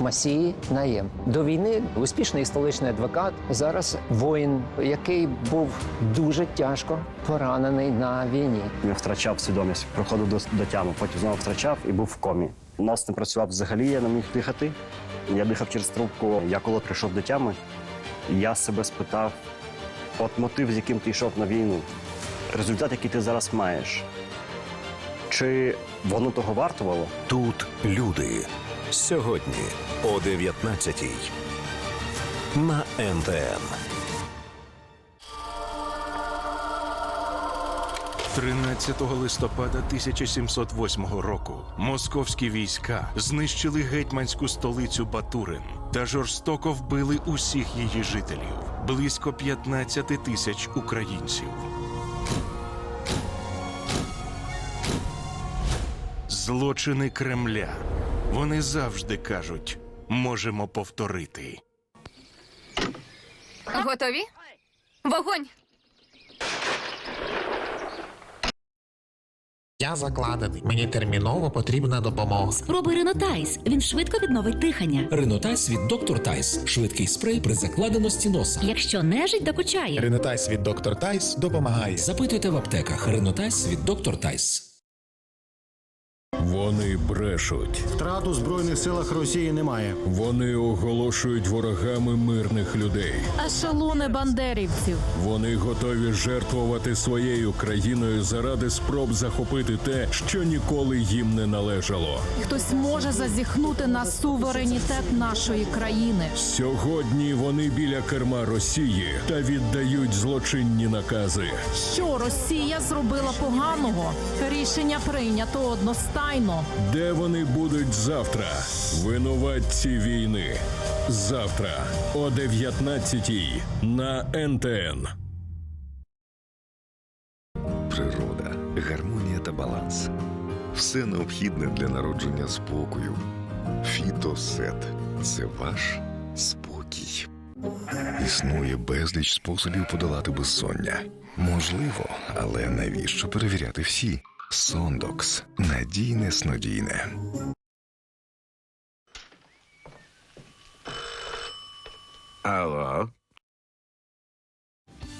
Масії Наєм. До війни успішний столичний адвокат. Зараз воїн, який був дуже тяжко поранений на війні. Я втрачав свідомість, проходив до, до тями, потім знову втрачав і був в комі. Нос не працював взагалі, я не міг дихати. Я дихав через трубку. Я коли прийшов до тями, я себе спитав: от мотив, з яким ти йшов на війну, результат, який ти зараз маєш. Чи воно того вартувало? Тут люди. Сьогодні о 19-й. На НТН. 13 листопада 1708 року московські війська знищили гетьманську столицю Батурин та жорстоко вбили усіх її жителів близько 15 тисяч українців. Злочини Кремля. Вони завжди кажуть, можемо повторити. Готові? Вогонь! Я закладений. Мені терміново потрібна допомога. Спробуй Ренотайс. Він швидко відновить дихання. Ренотайс від Доктор Тайс. Швидкий спрей при закладеності носа. Якщо нежить докучає. Ренотайс від Доктор Тайс допомагає. Запитуйте в аптеках. Ренотайс від Доктор Тайс. Вони брешуть. Втрат у збройних силах Росії немає. Вони оголошують ворогами мирних людей. Ешелони бандерівців. Вони готові жертвувати своєю країною заради спроб захопити те, що ніколи їм не належало. Хтось може зазіхнути на суверенітет нашої країни. Сьогодні вони біля керма Росії та віддають злочинні накази. Що Росія зробила поганого? Рішення прийнято одностайно. Де вони будуть завтра? Винуватці війни. Завтра о 19-й на НТН. Природа, гармонія та баланс. Все необхідне для народження спокою. Фітосет це ваш спокій. Існує безліч способів подолати безсоння. Можливо, але навіщо перевіряти всі? Сондокс надійне снодійне. Алло.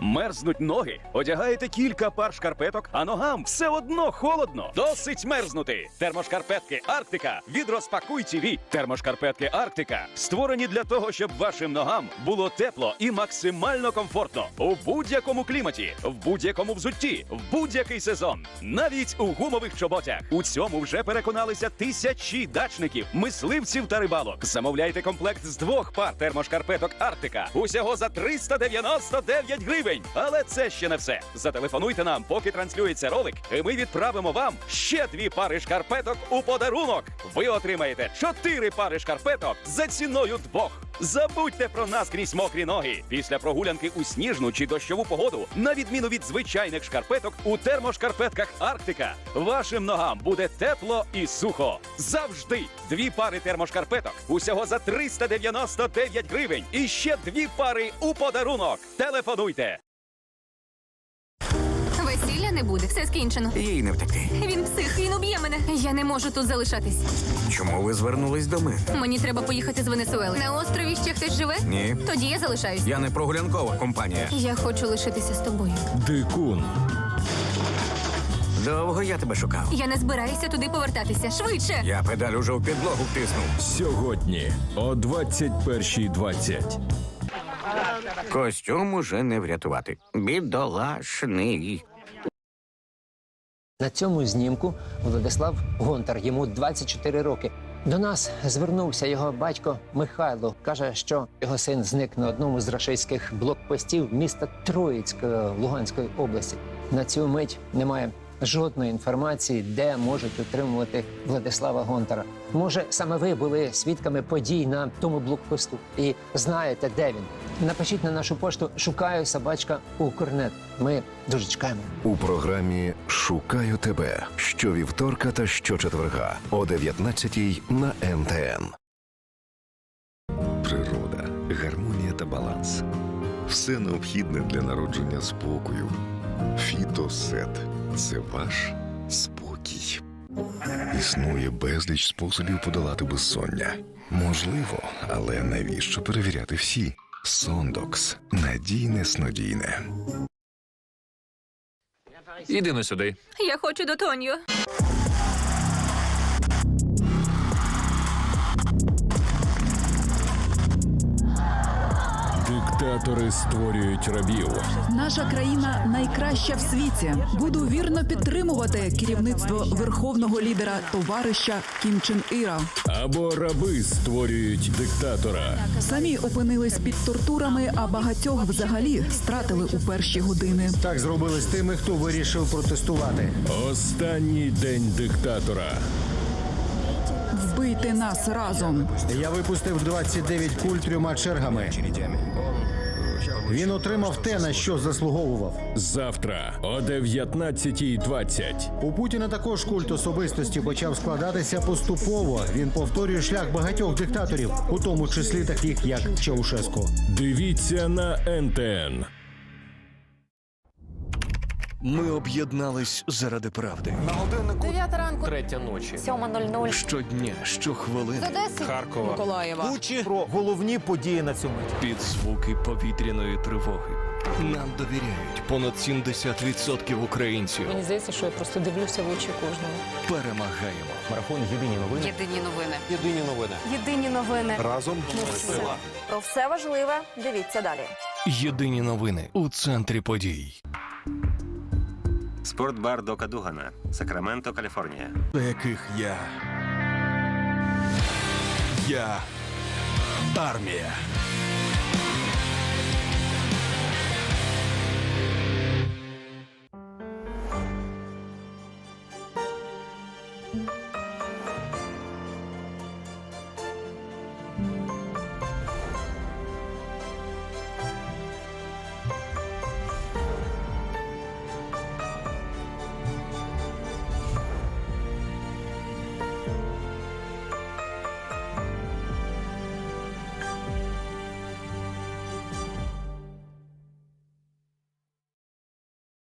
Мерзнуть ноги, одягаєте кілька пар шкарпеток, а ногам все одно холодно. Досить мерзнути. Термошкарпетки Арктика від Розпакуй ТІВІ. Термошкарпетки Арктика створені для того, щоб вашим ногам було тепло і максимально комфортно у будь-якому кліматі, в будь-якому взутті, в будь-який сезон, навіть у гумових чоботях. У цьому вже переконалися тисячі дачників, мисливців та рибалок. Замовляйте комплект з двох пар термошкарпеток Арктика. Усього за 399 гривень. Але це ще не все. Зателефонуйте нам, поки транслюється ролик, і ми відправимо вам ще дві пари шкарпеток у подарунок. Ви отримаєте чотири пари шкарпеток за ціною двох. Забудьте про нас крізь мокрі ноги. Після прогулянки у сніжну чи дощову погоду, на відміну від звичайних шкарпеток, у термошкарпетках Арктика вашим ногам буде тепло і сухо. Завжди дві пари термошкарпеток усього за 399 гривень. І ще дві пари у подарунок. Телефонуйте. Не буде, все скінчено. Їй не втекти. Він псих, він уб'є мене. Я не можу тут залишатись. Чому ви звернулись до мене? Мені треба поїхати з Венесуели. На острові ще хтось живе? Ні. Тоді я залишаюсь. Я не прогулянкова компанія. Я хочу лишитися з тобою. Дикун. Довго я тебе шукав. Я не збираюся туди повертатися. Швидше. Я педаль уже в підлогу втиснув. Сьогодні о 21.20. Костюм уже не врятувати. Бідолашний. На цьому знімку Владислав Гонтар, йому 24 роки. До нас звернувся його батько Михайло. каже, що його син зник на одному з рашистських блокпостів міста Троїцьк Луганської області. На цю мить немає жодної інформації, де можуть утримувати Владислава Гонтара. Може, саме ви були свідками подій на тому блокпосту і знаєте, де він. Напишіть на нашу пошту Шукаю собачка Укрнет. Ми дуже чекаємо. У програмі Шукаю тебе щовівторка та щочетверга о 19 на НТН. Природа, гармонія та баланс. Все необхідне для народження спокою. Фітосет це ваш спокій. Існує безліч способів подолати безсоння. Можливо, але навіщо перевіряти всі? Сондокс надійне снодійне. Іди на сюди. Я хочу до Тоньо. Диктатори створюють рабів. Наша країна найкраща в світі. Буду вірно підтримувати керівництво верховного лідера товариша Кім Чен Іра. Або раби створюють диктатора. Самі опинились під тортурами, а багатьох взагалі стратили у перші години. Так зробили з тими, хто вирішив протестувати. Останній день диктатора. Вбийте нас разом. Я випустив 29 куль трьома чергами. Він отримав те, на що заслуговував. Завтра о 19.20. У Путіна також культ особистості почав складатися поступово. Він повторює шлях багатьох диктаторів, у тому числі таких як Чаушеско. Дивіться на НТН. Ми об'єднались заради правди. Дев'ята ранку. Третя ночі. 7.00. Щодня, щохвилини Одеси. Харкова. Миколаєва. Про головні події на цьому. під звуки повітряної тривоги. Нам довіряють понад 70% українців. Мені здається, що я просто дивлюся в очі кожного. Перемагаємо. Марафон єдині новини. Єдині новини. Єдині новини. Єдині новини. Разом Про все важливе дивіться далі. Єдині новини у центрі подій. Спортбар Дока Дугана, Сакраменто, Каліфорнія. До яких я. Я армія.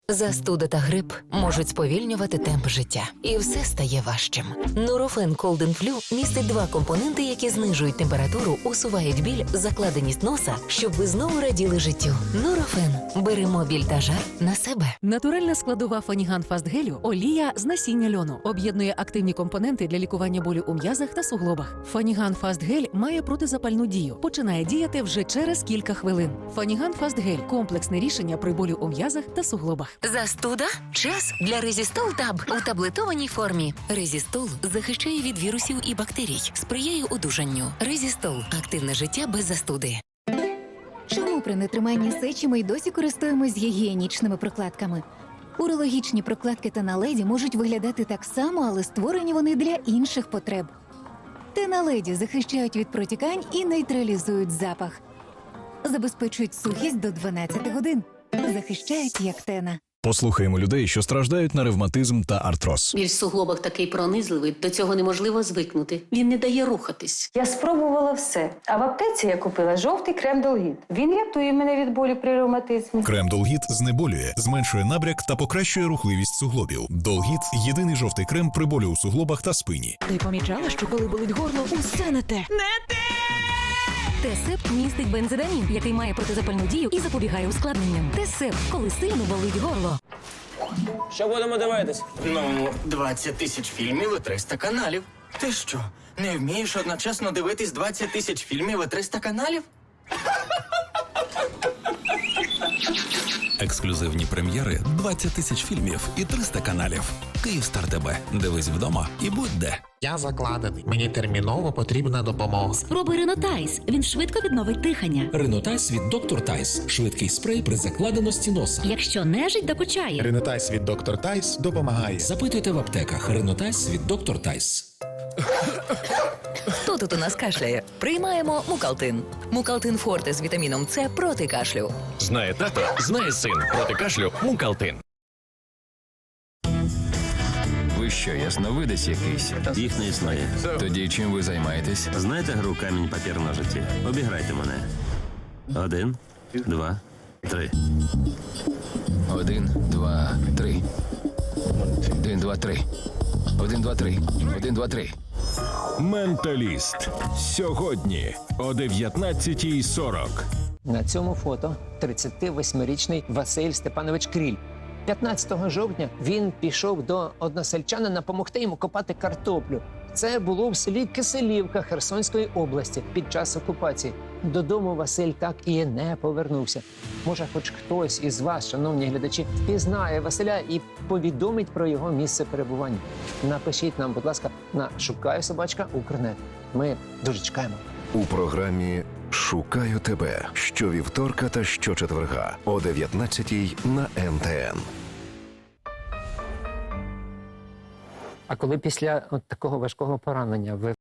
Застуда та грип можуть сповільнювати темп життя, і все стає важчим. Нурофен Колден Флю містить два компоненти, які знижують температуру, усувають біль, закладеність носа, щоб ви знову раділи життю. Нурофен беремо біль та жар на себе. Натуральна складова Фаніган Фастгелю олія з насіння льону об'єднує активні компоненти для лікування болю у м'язах та суглобах. Фаніган Фастгель має протизапальну дію. Починає діяти вже через кілька хвилин. Фаніган Фастгель комплексне рішення при болю у м'язах та суглобах. Застуда час для Резістол Таб у таблетованій формі. Резістол захищає від вірусів і бактерій, сприяє одужанню. Резістол активне життя без застуди. Чому при нетриманні сечі ми й досі користуємось гігієнічними прокладками? Урологічні прокладки та наледі можуть виглядати так само, але створені вони для інших потреб. Теналеді захищають від протікань і нейтралізують запах. Забезпечують сухість до 12 годин. Захищають як тена. Послухаємо людей, що страждають на ревматизм та артроз. Біль в суглобах такий пронизливий, до цього неможливо звикнути. Він не дає рухатись. Я спробувала все. А в аптеці я купила жовтий крем Долгіт. Він рятує мене від болю при ревматизмі. Крем Долгіт знеболює, зменшує набряк та покращує рухливість суглобів. Долгіт єдиний жовтий крем при болю у суглобах та спині. Ти помічала, що коли болить горло, усе не те. Тесеп містить бензодамін, який має протизапальну дію і запобігає ускладненням. Тесеп, коли сильно болить горло. Що будемо дивитись? Ну, 20 тисяч фільмів і 300 каналів. Ти що, не вмієш одночасно дивитись 20 тисяч фільмів і 300 каналів? Ексклюзивні прем'єри, 20 тисяч фільмів і 300 каналів. Київстар ТБ. Дивись вдома і будь де. Я закладений. Мені терміново потрібна допомога. Спробуй Ренотайс. Він швидко відновить дихання. Ренотайс від Доктор Тайс. Швидкий спрей при закладеності носа. Якщо нежить докучає. Ренотайс від доктор Тайс допомагає. Запитуйте в аптеках. Ренотайс від Доктор Тайс. Хто тут у нас кашляє? Приймаємо мукалтин. Мукалтин Форте з вітаміном С проти кашлю. Знає тато, знає син. Проти кашлю Мукалтин. Ви що, ясновидець якийсь? Їх не існує. Тоді чим ви займаєтесь? Знаєте гру камінь папір ножиці? Обіграйте мене. Один, два, три. Один, два, три. Один, два, три. Один, два, три. Один, два, три. Менталіст. Сьогодні о 19.40. На цьому фото 38-річний Василь Степанович Кріль. 15 жовтня він пішов до односельчанина допомогти йому копати картоплю. Це було в селі Киселівка Херсонської області під час окупації. Додому Василь так і не повернувся. Може, хоч хтось із вас, шановні глядачі, впізнає Василя і повідомить про його місце перебування. Напишіть нам, будь ласка, на шукаю собачка Укрнет. Ми дуже чекаємо. У програмі Шукаю тебе щовівторка та щочетверга о 19 на НТН. А коли після от такого важкого поранення ви